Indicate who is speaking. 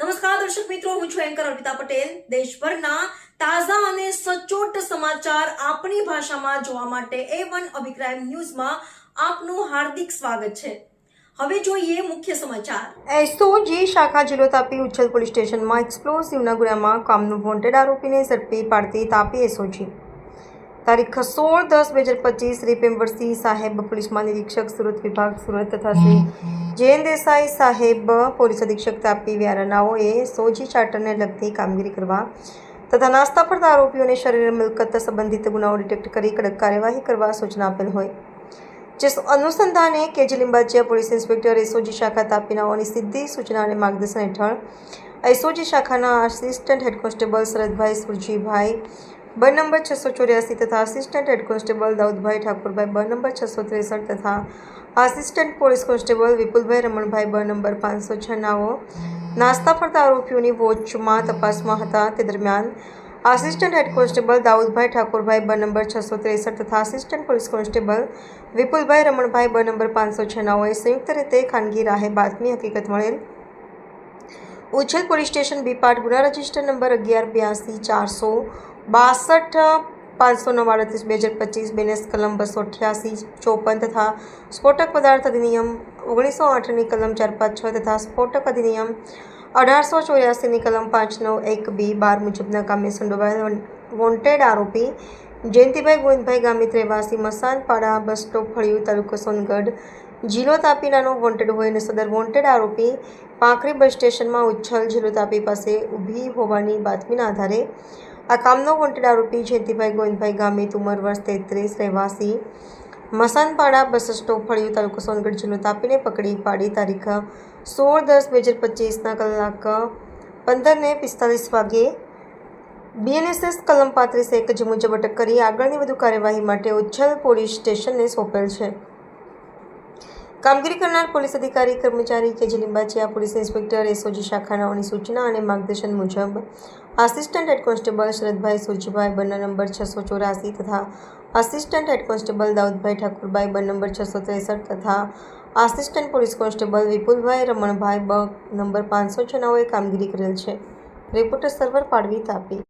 Speaker 1: નમસ્કાર, દર્શક મિત્રો, હું છું એન્કર અર્પિતા પટેલ. દેશભરના તાજા અને સચોટ સમાચાર આપણી ભાષામાં જોવા માટે એ વન અભિપ્રાય ન્યૂઝમાં આપનું હાર્દિક સ્વાગત છે. હવે જોઈએ મુખ્ય સમાચાર. એસઓજી શાખા જિલ્લો તાપી ઉચ્છલ પોલીસ સ્ટેશનમાં એક્સપ્લોસિવના ગુનામાં કામનું વોન્ટેડ આરોપીને ઝડપી પાડતી તાપી એસઓજી. તારીખ સોળ દસ બે હજાર પચીસ શ્રી પેમ્બરસિંહ સાહેબ પોલીસ મહાનિરીક્ષક, સુરત વિભાગ, સુરત તથા શ્રી જૈન દેસાઈ સાહેબ પોલીસ અધિક્ષક તાપી વ્યારાનાઓએ સોજી ચાર્ટરને લગતી કામગીરી કરવા તથા નાસ્તા પડતા આરોપીઓને શરીર મિલકત સંબંધિત ગુનાઓ ડિટેક્ટ કરી કડક કાર્યવાહી કરવા સૂચના આપેલ હોય. જે અનુસંધાને K G Limbachiya police inspector SOG શાખા તાપીનાઓની સીધી સૂચના અને માર્ગદર્શન હેઠળ એસઓજી શાખાના આસિસ્ટન્ટ હેડ કોન્સ્ટેબલ શરદભાઈ સુરજીભાઈ બ નંબર છસો ચોર્યાસી તથા assistant head constable Daudbhai Thakorbhai બ નંબર છસો ત્રેસઠ તથા assistant police constable Vipulbhai Ramanbhai બ નંબર પાંચસો છન્નાવો નાસ્તા ફરતા આરોપીઓની વોચમાં તપાસમાં હતા. તે દરમિયાન assistant head constable Daudbhai Thakorbhai બ નંબર છસો ત્રેસઠ તથા assistant police constable Vipulbhai Ramanbhai બ નંબર પાંચસો છન્નાઓએ સંયુક્ત રીતે ખાનગી રાહે બાતમી હકીકત મળેલ Uchhal police station B part ગુના રજિસ્ટર નંબર અગિયાર બ્યાસી ચારસો બાસઠ, પાંચસો નવાડત્રીસ બે હજાર પચીસ, બેનેસ કલમ બસો અઠ્યાસી, ચોપન તથા સ્ફોટક પદાર્થ અધિનિયમ ઓગણીસો આઠની કલમ ચાર પાંચ છ તથા સ્ફોટક અધિનિયમ અઢારસો ચોર્યાસીની કલમ પાંચ નવ એક બી બાર મુજબના કામે સંડોવાયેલ વોન્ટેડ આરોપી જયંતિભાઈ ગોવિંદભાઈ ગામિત રહેવાસી મસાનપાડા બસ સ્ટોપ ફળિયું તાલુકો સોનગઢ જિલ્લો તાપીનાનો વોન્ટેડ હોય અને સદર વોન્ટેડ આરોપી પાંખરી બસ સ્ટેશનમાં ઉચ્છલ જિલ્લો તાપી પાસે ઊભી હોવાની બાતમીના આધારે આ કામનો વોન્ટેડ આરોપી જયંતિભાઈ ગોવિંદભાઈ ગામિત ઉંમર વર્ષ તેત્રીસ રહેવાસી મસાનપાડા બસ સ્ટોપ ફળિયું તાલુકો સોનગઢ જિલ્લો તાપીને પકડી પાડી તારીખ સોળ દસ બે હજાર પચીસના કલાક પંદરને પિસ્તાલીસ વાગ્યે બીએનએસએસ કલમ પાંત્રીસ એક મુજબ અટક કરી આગળની વધુ કાર્યવાહી માટે ઉચ્છલ પોલીસ સ્ટેશનને સોંપેલ છે. કામગીરી કરનાર પોલીસ અધિકારી, કર્મચારી કે જે લિંબાચિયા પોલીસ ઇન્સ્પેક્ટર, એસઓજી શાખાનાઓની સૂચના અને માર્ગદર્શન મુજબ આસિસ્ટન્ટ હેડ કોન્સ્ટેબલ શરદભાઈ સુરજીભાઈ બંને નંબર છસો ચોરાસી તથા assistant head constable Daudbhai Thakurbhai, બન નંબર છસો ત્રેસઠ તથા assistant police constable Vipulbhai Ramanbhai બ નંબર પાંચસો છનાઓએ કામગીરી કરેલ છે. રિપોર્ટર સર્વર પાડવી તાપી.